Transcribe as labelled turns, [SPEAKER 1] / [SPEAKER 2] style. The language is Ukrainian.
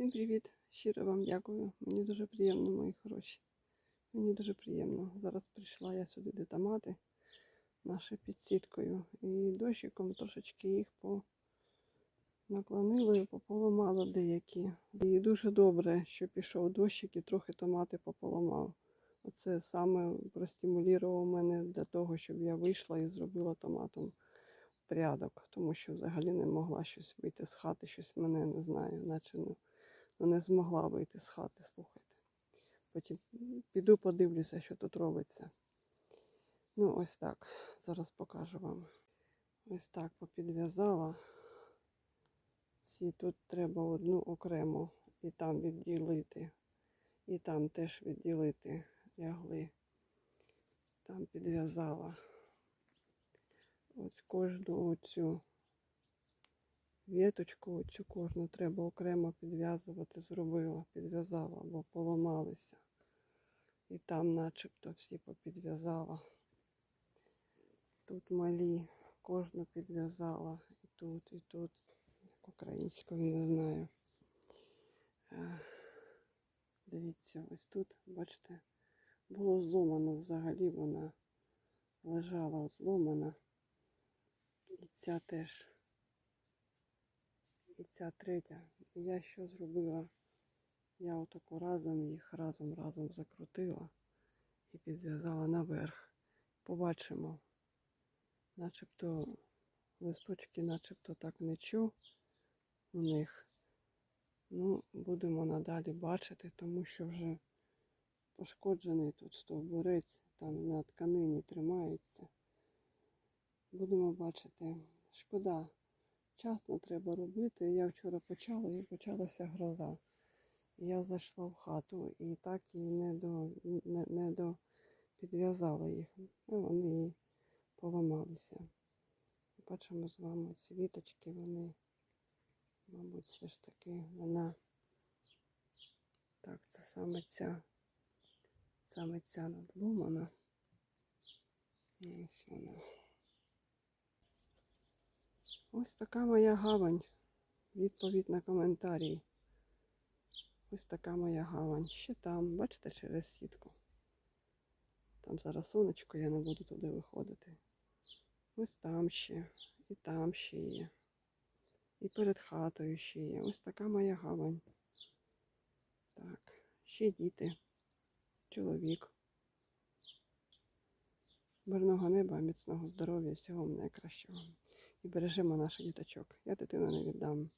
[SPEAKER 1] Всім привіт! Щиро вам дякую. Мені дуже приємно, мої хороші. Мені дуже приємно. Зараз прийшла я сюди, де томати наші під сіткою. І дощиком трошечки їх по наклонили, пополомало деякі. І дуже добре, що пішов дощик і трохи томати пополомав. Оце саме простимулював мене для того, щоб я вийшла і зробила томатом порядок, тому що взагалі не могла щось вийти з хати, щось мене не знаю, наче ну, ну, не змогла вийти з хати, слухайте. Потім піду подивлюся, що тут робиться. Ну, ось так. Зараз покажу вам. Ось так попідв'язала. Ці тут треба одну окремо і там відділити. І там теж відділити лягли. Там підв'язала. Ось кожну оцю віточку, оцю кожну треба окремо підв'язувати, зробила, підв'язала, бо поламалися. І там начебто всі попідв'язала. Тут малі, кожну підв'язала. І тут, і тут. Українською не знаю. Е, Дивіться, ось тут, бачите, було зломано взагалі вона лежала зломана. І ця теж. І ця третя. Я що зробила? Я отаку разом їх разом разом закрутила і підв'язала наверх. Побачимо. Начебто листочки, начебто так нічого у них. Ну, будемо надалі бачити, тому що вже пошкоджений тут стовбурець, там на тканині тримається. Будемо бачити. Шкода, вчасно треба робити. Я вчора почала і почалася гроза. Я зайшла в хату і так і не до, не, не до підв'язала їх. Ну, вони і поламалися. Бачимо з вами ці віточки, вони, мабуть, все ж таки вона. Так, це саме ця, саме ця надломана. Ось вона. Ось така моя гавань. Відповідь на коментарі. Ось така моя гавань. Ще там, бачите, через сітку. Там зараз сонечко, я не буду туди виходити. Ось там ще, і там ще є. І перед хатою ще є. Ось така моя гавань. Так, ще діти, чоловік. Мирного неба, міцного здоров'я, всього найкращого. І бережемо наших діточок. Я дитину не віддам.